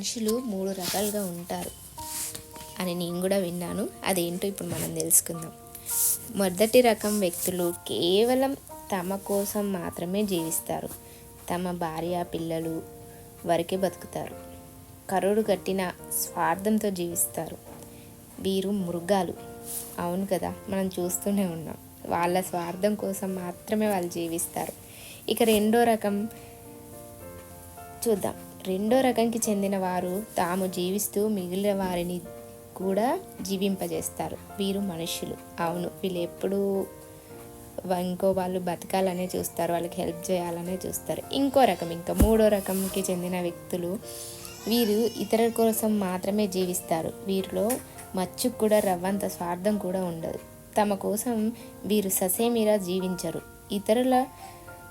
మనుషులు మూడు రకాలుగా ఉంటారు. అని నేను కూడా విన్నాను. అదేంటో ఇప్పుడు మనం తెలుసుకుందాం. మొదటి రకం వ్యక్తులు కేవలం తమ కోసం మాత్రమే జీవిస్తారు. తమ భార్య పిల్లలు వరకే బతుకుతారు. కరుడు కట్టిన స్వార్థంతో జీవిస్తారు. వీరు మృగాలు. అవును కదా మనం చూస్తూనే ఉన్నాం. వాళ్ళ స్వార్థం కోసం మాత్రమే వాళ్ళు జీవిస్తారు. ఇక రెండో రకం చూద్దాం. రెండో రకంకి చెందిన వారు తాము జీవిస్తూ మిగిలిన వారిని కూడా జీవింపజేస్తారు. వీరు మనుషులు. అవును వీళ్ళు ఎప్పుడూ ఇంకో వాళ్ళు బతకాలనే చూస్తారు వాళ్ళకి హెల్ప్ చేయాలనే చూస్తారు. ఇంకో రకం ఇంకా మూడో రకంకి చెందిన వ్యక్తులు వీరు ఇతరుల కోసం మాత్రమే జీవిస్తారు. వీరిలో మచ్చుకు కూడా రవ్వంత స్వార్థం కూడా ఉండదు. తమ కోసం వీరు ససేమిరా జీవించరు. ఇతరుల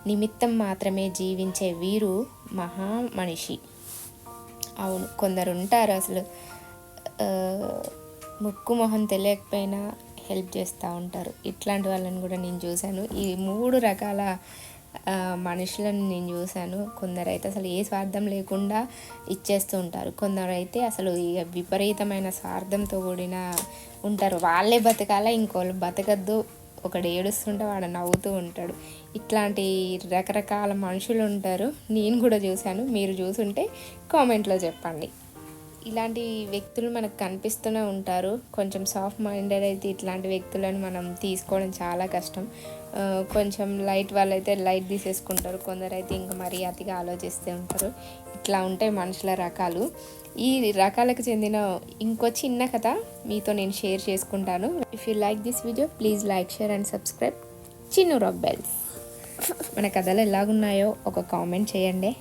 నిమిత్తం మాత్రమే జీవించే వీరు మహా మనిషి అవును కొందరు ఉంటారు అసలు ముక్కు మొహం తెలియకపోయినా హెల్ప్ చేస్తూ ఉంటారు. ఇట్లాంటి వాళ్ళని కూడా నేను చూశాను. ఈ మూడు రకాల మనుషులను నేను చూశాను. కొందరైతే అసలు ఏ స్వార్థం లేకుండా ఇచ్చేస్తూ ఉంటారు. కొందరు అయితే అసలు ఇక విపరీతమైన స్వార్థంతో కూడిన ఉంటారు. వాళ్ళే బతకాల ఇంకోళ్ళు బతకద్దు ఒకడు ఏడుస్తుంటే వాడు నవ్వుతూ ఉంటాడు. ఇట్లాంటి రకరకాల మనుషులు ఉంటారు. నేను కూడా చూశాను. మీరు చూసుంటే కామెంట్లో చెప్పండి. ఇలాంటి వ్యక్తులు మనకు కనిపిస్తూనే ఉంటారు. కొంచెం సాఫ్ట్ మైండెడ్ అయితే ఇట్లాంటి వ్యక్తులను మనం తీసుకోవడం చాలా కష్టం. కొంచెం లైట్ వాళ్ళైతే లైట్ తీసేసుకుంటారు. కొందరైతే ఇంకా మరీ అతిగా ఆలోచిస్తూ ఉంటారు. ఇట్లా ఉంటాయి మనుషుల రకాలు. ఈ రకాలకు చెందిన ఇంకో చిన్న కథ మీతో నేను షేర్ చేసుకుంటాను. If you like this video please like share and subscribe Chinnu rock bells మన కథలు ఎలాగున్నాయో ఒక కామెంట్ చేయండి.